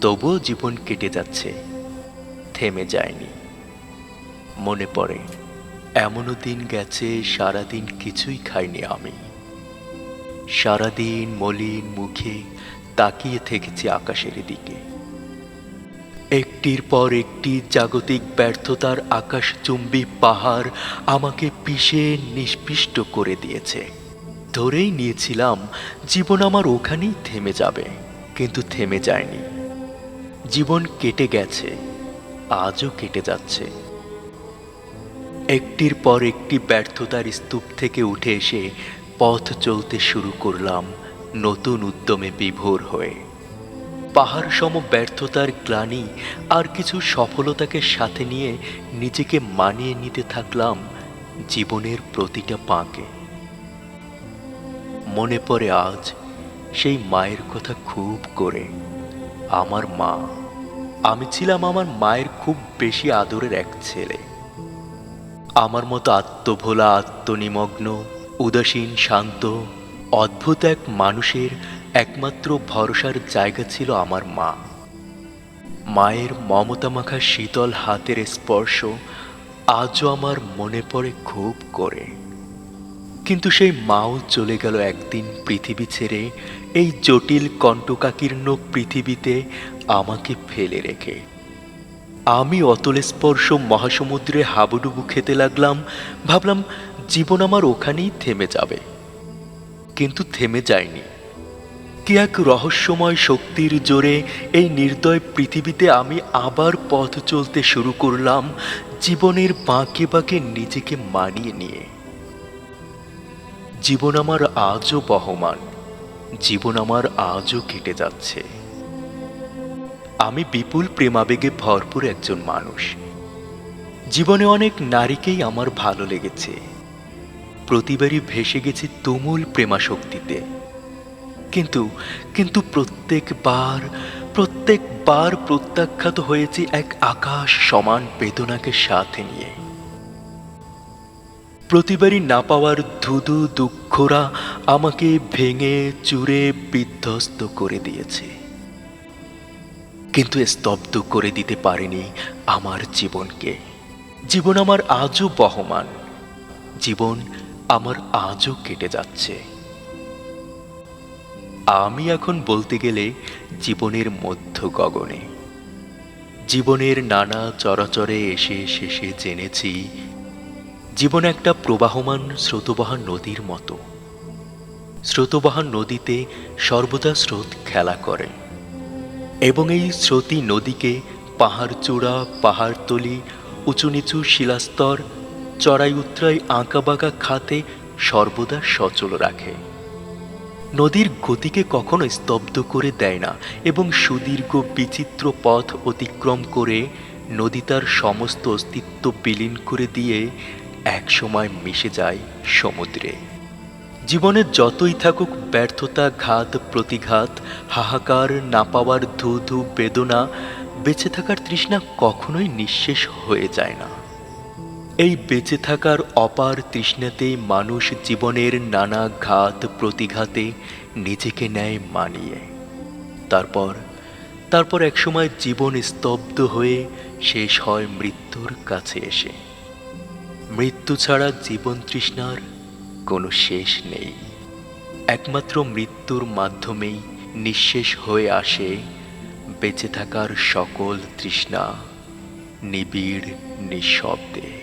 তবুও জীবন কেটে যাচ্ছে, থেমে যায়নি। মনে পড়ে, এমনও দিন গেছে, সারাদিন কিছুই খাইনি আমি। সারাদিন মলিন মুখে তাকিয়ে থেকেছি আকাশের দিকে। একটির পর একটি জাগতিক ব্যর্থতার আকাশচুম্বী পাহাড় আমাকে পিষে নিষ্পিষ্ট করে দিয়েছে। ধরেই নিয়েছিলাম, জীবন আমার ওখানেই থেমে যাবে, কিন্তু থেমে যায়নি। জীবন কেটে গেছে, আজও কেটে যাচ্ছে। একটির পর একটি ব্যর্থতার স্তূপ থেকে উঠে এসে পথ চলতে শুরু করলাম নতুন উদ্যমে বিভোর হয়ে। পাহাড় সম ব্যর্থতার গ্লানি আর কিছু সফলতাকে সাথে নিয়ে নিজেকে মানিয়ে নিতে থাকলাম জীবনের প্রতিটা পাঁকে। মনে পড়ে আজ সেই মায়ের কথা খুব করে। আমার মা। আমি ছিলাম আমার মায়ের খুব বেশি আদরের এক ছেলে। আমার মতো আত্মভোলা, আত্মনিমগ্ন, উদাসীন, শান্ত, অদ্ভুত এক মানুষের একমাত্র ভরসার জায়গা ছিল আমার মা। মায়ের মমতা মাখা শীতল হাতের স্পর্শ আজও আমার মনে পড়ে খুব করে। কিন্তু সেই মাও চলে গেল একদিন পৃথিবী ছেড়ে, এই জটিল কণ্টকাকীর্ণ পৃথিবীতে আমাকে ফেলে রেখে। আমি অতল স্পর্শ মহাসমুদ্রে হাবুডুবু খেতে লাগলাম, ভাবলাম জীবন আমার ওখানেই থেমে যাবে। কিন্তু থেমে যায়নি। কি এক রহস্যময় শক্তির জোরে এই নির্দয় পৃথিবীতে আমি আবার পথ চলতে শুরু করলাম জীবনের বাঁকে বাঁকে নিজেকে মানিয়ে নিয়ে। জীবন আমার আজও বহমান, জীবন আমার আজও কেটে যাচ্ছে। আমি বিপুল প্রেমাবেগে ভরপুর একজন মানুষ। জীবনে অনেক নারীকেই আমার ভালো লেগেছে। প্রতিবারই ভেসে গেছি তুমুল প্রেমাশক্তিতে। কিন্তু কিন্তু প্রত্যেকবার প্রত্যেকবার প্রত্যাখ্যাত হয়েছি এক আকাশ সমান বেদনাকে সাথে নিয়ে। প্রতিবারই না পাওয়ার ধুধু দুঃখরা আমাকে ভেঙে চুরে বিধ্বস্ত করে দিয়েছে। কিন্তু স্তব্ধ করে দিতে পারেনি আমার জীবনকে। জীবন আমার আজও বহমান। জীবন আমার আজও কেটে যাচ্ছে। আমি এখন বলতে গেলে জীবনের মধ্য গগনে। জীবনের নানা চরাচরে এসে শেষে জেনেছি জীবন একটা প্রবাহমান স্রোতবহা নদীর মতো। স্রোতবহা নদীতে সর্বদা স্রোত খেলা করে। এবং এই স্রোতী নদীকে পাহাড় চূড়া পাহাড়তলি উঁচু নিচু শিলাস্তর, চড়াই উত্তরাই আঁকাবাঁকা খাতে সর্বদা সচল রাখে। নদীর গতিকে কখনো স্তব্ধ করে দেয় না এবং সুদীর্ঘ বিচিত্র পথ অতিক্রম করে নদী তার সমস্ত অস্তিত্ব বিলীন করে দিয়ে একসময় মিশে যায় সমুদ্রে। জীবনে যতই থাকুক ব্যর্থতা, ঘাত, প্রতিঘাত, হাহাকার, না পাওয়ার ধু ধু বেদনা, বেঁচে থাকার তৃষ্ণা কখনোই নিঃশেষ হয়ে যায় না। এই বেঁচে থাকার অপার তৃষ্ণাতে মানুষ জীবনের নানা ঘাত, প্রতিঘাতে নিজেকে নেয় মানিয়ে। তারপর তারপর একসময় জীবন স্তব্ধ হয়ে শেষ হয় মৃত্যুর কাছে এসে। মৃত্যু ছাড়া জীবন তৃষ্ণার কোনো শেষ নেই। একমাত্র মৃত্যুর মাধ্যমেই নিঃশেষ হয়ে আসে বেঁচে থাকার সকল তৃষ্ণা, নিবিড় নিঃশব্দে।